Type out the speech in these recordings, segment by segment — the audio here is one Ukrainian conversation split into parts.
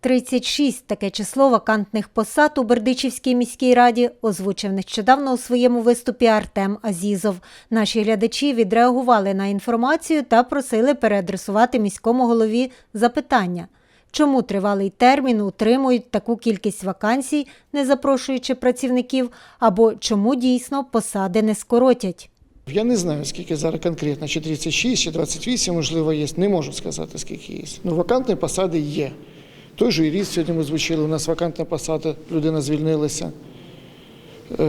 36 – таке число вакантних посад у Бердичівській міській раді озвучив нещодавно у своєму виступі Артем Азізов. Наші глядачі відреагували на інформацію та просили переадресувати міському голові запитання. Чому тривалий термін утримують таку кількість вакансій, не запрошуючи працівників, або чому дійсно посади не скоротять? Я не знаю, скільки зараз конкретно, чи 36, чи 28, можливо, є. Не можу сказати, скільки є. Ну, вакантні посади є. Той же юрист сьогодні ми звучили, у нас вакантна посада, людина звільнилася. Е,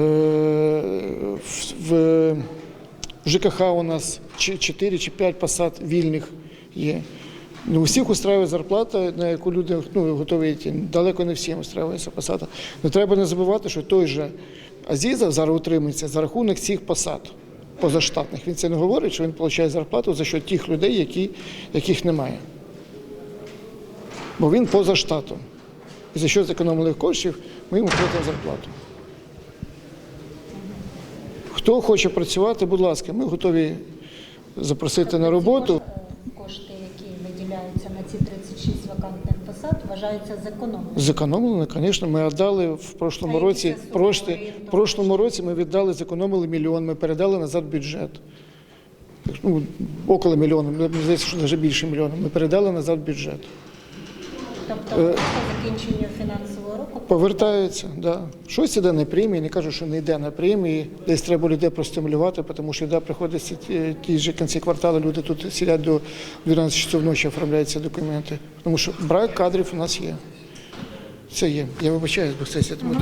В в ЖКХ у нас 4 чи 5 посад вільних є. Ну, усіх устраює зарплата, на яку люди ну, готові йти. Далеко не всім устраюється посада. Не треба не забувати, що той же Азізов зараз утримується за рахунок цих посад позаштатних. Він це не говорить, що він отримує зарплату за що тих людей, які, яких немає. Бо він поза штатом. І за що зекономили коштів, ми йому платимо зарплату. Хто хоче працювати, будь ласка, ми готові запросити на роботу. Кошти, які виділяються на ці 36 вакантних посад, вважаються зекономленими. Зекономили, звісно, ми віддали в прошлому році. В прошлому році ми віддали, зекономили мільйон, ми передали назад бюджет. Ну, около мільйона, мені здається, що навіть більше мільйона. Ми передали назад бюджет. Тобто Е, по закінченню фінансового року Повертаються, да. Щось іде на премії, не кажу, що не йде на премії. Десь треба людей простимулювати, тому що да, приходиться ті, ті ж кінці кварталу, люди тут сидять до 12 часов ночі, оформляються документи. Тому що брак кадрів у нас є. Це є. Я вибачаюсь, бо це тому